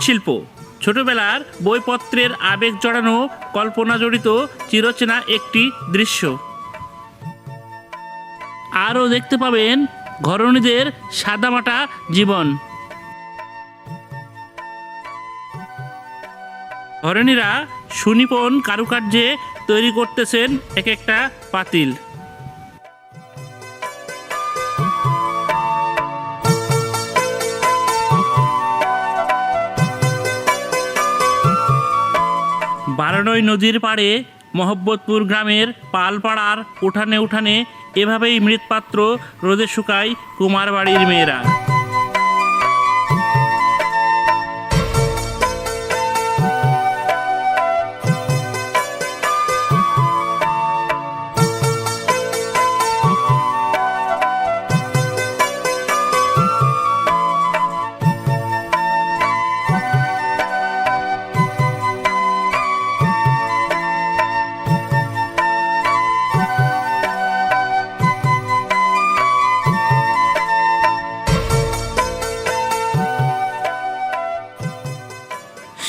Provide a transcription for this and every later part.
মৃৎশিল্প ছোটবেলার বইপত্রের আবেগ জড়ানো কল্পনা জড়িত চিরচেনা একটি দৃশ্য। আরও দেখতে পাবেন ঘরণীদের সাদামাটা জীবন। ঘরণীরা সুনিপন কারুকার্যে তৈরি করতেছেন এক একটা পাতিল। বারানই নদীর পাড়ে মহব্বতপুর গ্রামের পালপাড়ার উঠানে উঠানে এভাবেই মৃৎপাত্র রোদে শুকায় কুমার বাড়ির মেয়েরা।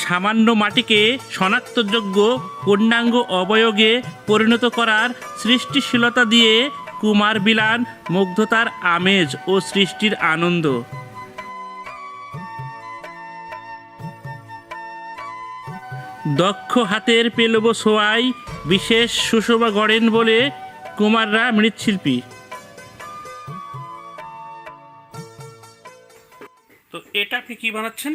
সামান্য মাটিকে শনাক্তযোগ্য পূর্ণাঙ্গ অবয়গে পরিণত করার সৃষ্টিশীলতা দিয়ে কুমার বিলান মুগ্ধতার আমেজ ও সৃষ্টির আনন্দ। দক্ষ হাতের পেলব সোয়াই বিশেষ সুশোভা গড়েন বলে কুমাররা মৃৎশিল্পী। তো এটা আপনি কি বানাচ্ছেন?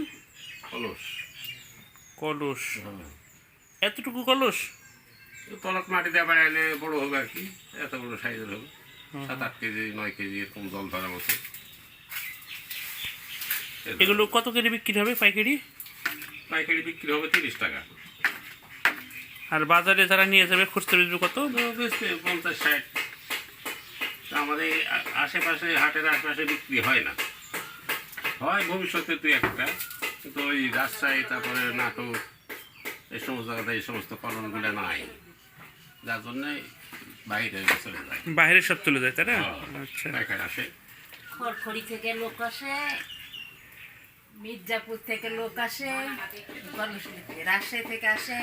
কলস। এতটুকু কলস? তলত মাটি দিয়ে বাড়াইলে বড় হবে আর কি এত বড় সাইজের হবে। সাত আট কেজি নয় কেজি এরকম জল ধরার মতো। এগুলো কত করে বিক্রি হবে পাইকারি? পাইকারি বিক্রি হবে তিরিশ টাকা। আর বাজারে যারা নিয়ে যাবে খুচরো বিক্রি কত? পঞ্চাশ ষাট। আমাদের আশেপাশে হাটের আশেপাশে বিক্রি হয় না। হয় ভবিষ্যতে তুই একটা। কিন্তু ওই রাজশাহী তারপরে নাটক এই সমস্ত জায়গাতে এই সমস্ত কলমগুলো নাই। যার জন্যে বাইরে চলে যায়। বাইরে সব চলে যায় তাই না? হ্যাঁ, আচ্ছা। পাইকারি আসে। খড়খড়ি থেকে লোক আসে মির্জাপুর থেকে লোক আসে রাজশাহী থেকে আসে।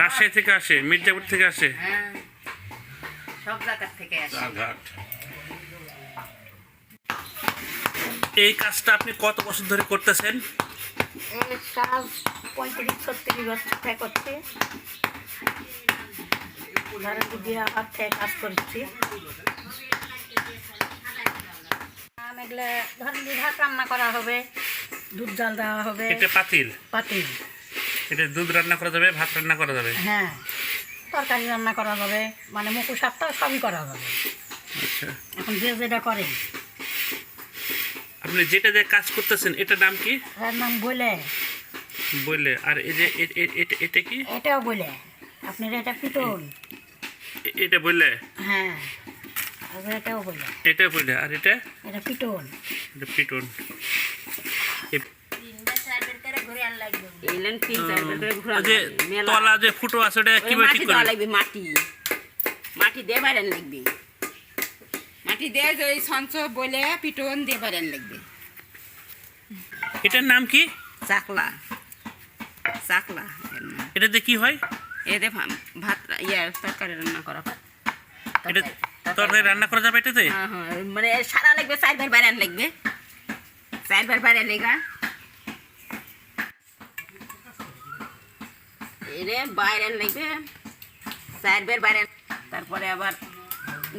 রাজশাহী থেকে আসে মির্জাপুর থেকে আসে? হ্যাঁ সব জায়গার থেকে আসে। এই কাজটা আপনি কত বছর ধরে করতেছেন? কাজ পঁয়ত্রিশ ছত্রিশ বছর থেকে করছি। আবার থেকে কাজ করছি। এগুলো ধরেন দিয়ে রান্না করা হবে দুধ জাল দেওয়া হবে। এটা পাতিল? পাতিল। এটা দুধ রান্না করা যাবে ভাত রান্না করা যাবে? হ্যাঁ। তরকারি রান্না করা যাবে মানে মুখু সাতটাও সবই করা যাবে। আচ্ছা। এখন যে যেটা করে। আপনি যেটা যে কাজ করতেছেন এটার নাম কি? এর নাম বলে। বললে আর এই যে এটা- এটা কি? এটাও বলে। আপনার এটা পিটন এটা বললে হ্যাঁ। আর এটাও বলে। এটা বললে আর এটা? এটা পিটন এটা পিটন করে তলা যে ফুটো আছে ওটা কীভাবে মাটি ঠিক দেওয়া লাগবে মাটি। মাটি দিয়ে বারেন লাগবে। মাটি দিয়ে ওই সঞ্চ বলে পিটন দিয়ে বারেন লাগবে। এটার নাম কি? চাকলা। চাকলা। এটাতে কি হয়? এতে ভাত ইয়ার তরকারি রান্না করা। এটা তরকারি। রান্না করা যাবে এটাতে? হ্যাঁ হ্যাঁ মানে সারা লাগবে চারবার বারেন লাগবে। চারবার বারে লেগা। এরে বাইরেন লাগবে। চারবার বাইরে তারপরে আবার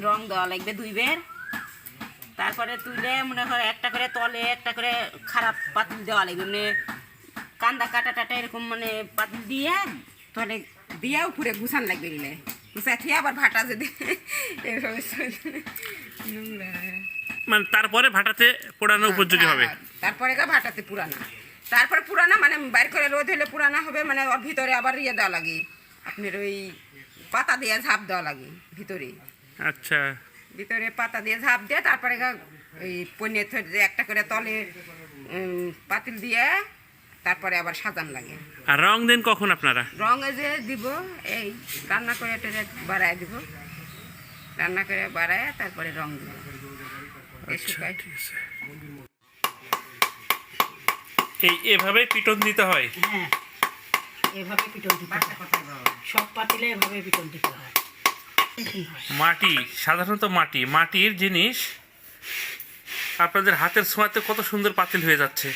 রং দেওয়া লাগবে দুই বের। তারপরে তুলে মনে হয় একটা করে তলে একটা করে খারাপ পাতিল দেওয়া লাগবে। মানে কান্দা কাটা টাটা এরকম মানে পাতিল দিয়ে তলে দিয়ে উপরে গুছান লাগবে দিলে খেয়ে আবার ভাটা যদি মানে তারপরে ভাটাতে পোড়ানো উপযোগী হবে। হ্যাঁ, তারপরে গা ভাটাতে পুরানা তারপরে পুরানা মানে বাইর করে রোদ হলে পুরানা হবে মানে ওর ভিতরে আবার ইয়ে দেওয়া লাগে। আপনার ওই পাতা দিয়ে ঝাঁপ দেওয়া লাগে ভিতরে। আচ্ছা। ভিতরে পাতা দিয়ে ঝাঁপ দিয়ে তারপরে ওই পনির একটা করে তলে পাতিল দিয়ে তারপরে আবার সাজান লাগে। আর রং দেন কখন আপনারা? রঙ যে দিব এই রান্না করে টেরে বাড়ায় দিব। রান্না করে বাড়ায় তারপরে রং দিব। এই আচ্ছা এই এভাবে পিটন দিতে হয়? হ্যাঁ এভাবে পিটন দিতে হয়। সব পাতিলে এভাবে পিটন দিতে হয়। মাটি সাধারণত মাটি। মাটির জিনিস আপনাদের হাতের ছোঁয়াতে কত সুন্দর পাতিল হয়ে যাচ্ছে।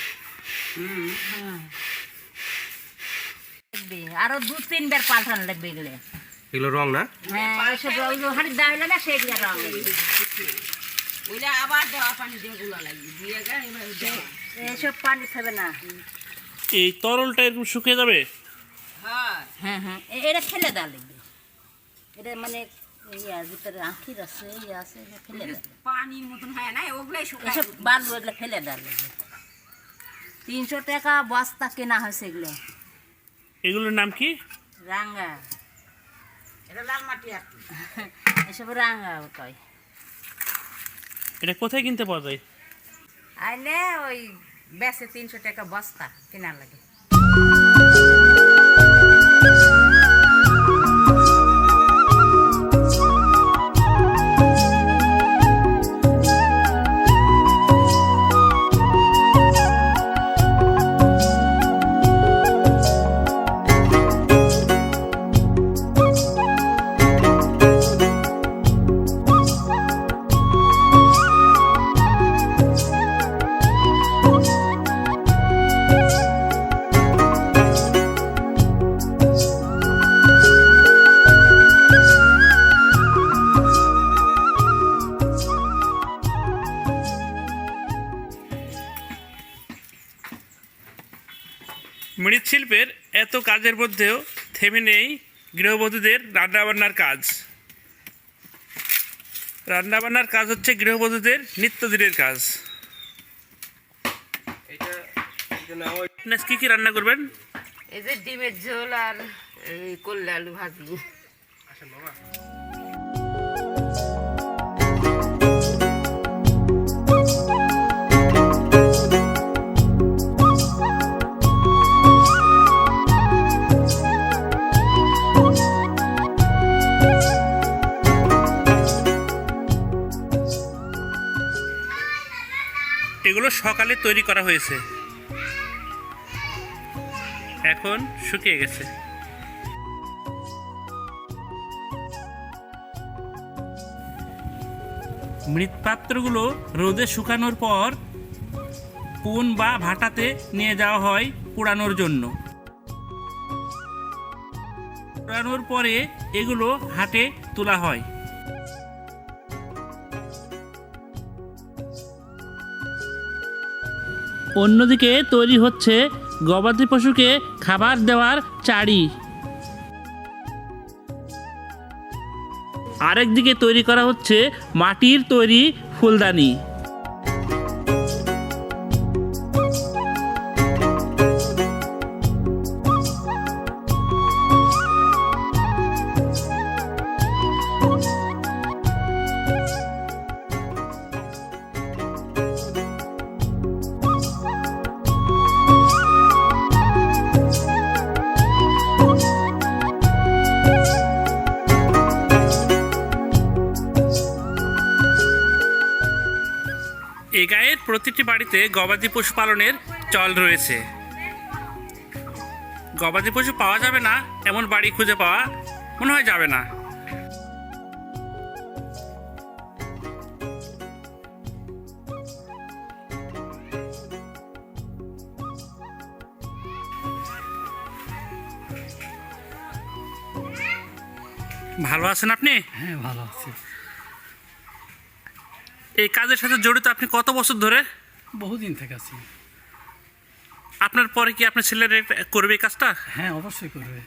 আরও দু তিনবার পাল্টানো লাগবে এগুলো। এগুলো রং না? হ্যাঁ হইল না সেগুলো রং। লাগবে আবার দেওয়া পানি দিয়ে গুলো লাগবে দিয়ে গা এবার পানি খাবে না। এই তরলটা এরকম শুকিয়ে যাবে? হ্যাঁ। হ্যাঁ এ- এটা ফেলে দেওয়া লাগবে। এটা মানে ভিতরে আখির আছে ইয়ে আছে ফেলে পানির মতন হয় না ওগুলাই এসব বালু এগুলো ফেলে তিনশো টাকা বস্তা কেনা হয়েছে এগুলো। এগুলোর নাম কি? রাঙ্গা এটা লাল মাটি আর এসব রাঙ্গা কয় এটা কোথায় কিনতে পাওয়া যায়? আইলে ওই বেসে তিনশো টাকা বস্তা কেনা লাগে। এত কাজের মধ্যেও থেমে নেই গৃহবধূদের রান্নাবান্নার কাজ। রান্নাবান্নার কাজ হচ্ছে গৃহবধূদের নিত্যদিনের কাজ। আপনার কি কি রান্না করবেন? এই যে ডিমের ঝোল আর কল্যাণ করলে আলু ভাজি সকালে তৈরি করা হয়েছে। এখন শুকিয়ে গেছে। মৃৎপাত্রগুলো রোদে শুকানোর পর পুন বা ভাটাতে নিয়ে যাওয়া হয় পোড়ানোর জন্য। পোড়ানোর পরে এগুলো হাটে তোলা হয়। অন্যদিকে তৈরি হচ্ছে গবাদি পশুকে খাবার দেওয়ার চাড়ি। আরেকদিকে তৈরি করা হচ্ছে মাটির তৈরি ফুলদানি। প্রতিটি বাড়িতে গবাদি পশু পালনের চল রয়েছে। গবাদি পশু পাওয়া যাবে না, এমন বাড়ি খুঁজে পাওয়া মনে হয় যাবে না। ভালো আছেন আপনি? হ্যাঁ ভালো আছি। এই কাজের সাথে জড়িত আপনি কত বছর ধরে? বহুদিন থেকে আছি। আপনার পরে কি আপনার ছেলের করবে এই কাজটা? হ্যাঁ অবশ্যই করবে।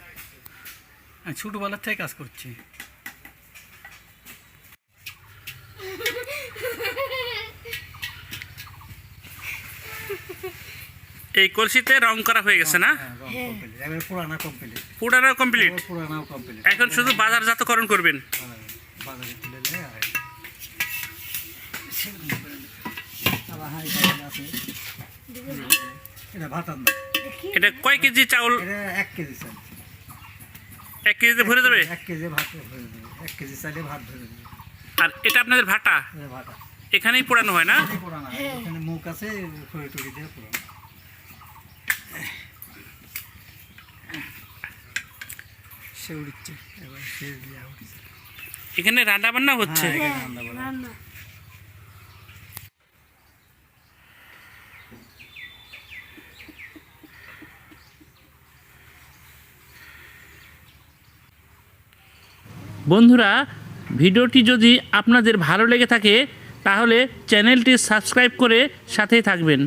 আমি ছোটোবেলার থেকে কাজ করছি। এই কলসিতে রং করা হয়ে গেছে না? হ্যাঁ পুরানা কমপ্লিট পুরানো কমপ্লিট কমপ্লিট এখন শুধু বাজারজাতকরণ করবেন? বাজারে এটা ভাতান এটা কয় কেজি চাউল? এক কেজি এক কেজিতে ভরে এক কেজি ভাত ভরে এক কেজি ভাত ভরে আর এটা আপনাদের ভাটা? ভাটা। এখানেই পোড়ানো হয় না? হ্যাঁ। এখানে মুখ আছে সে উড়ছে এখানে রান্না বান্না হচ্ছে হ্যাঁ, বন্ধুরা ভিডিওটি যদি আপনাদের ভালো লেগে থাকে তাহলে চ্যানেলটি সাবস্ক্রাইব করে সাথেই থাকবেন।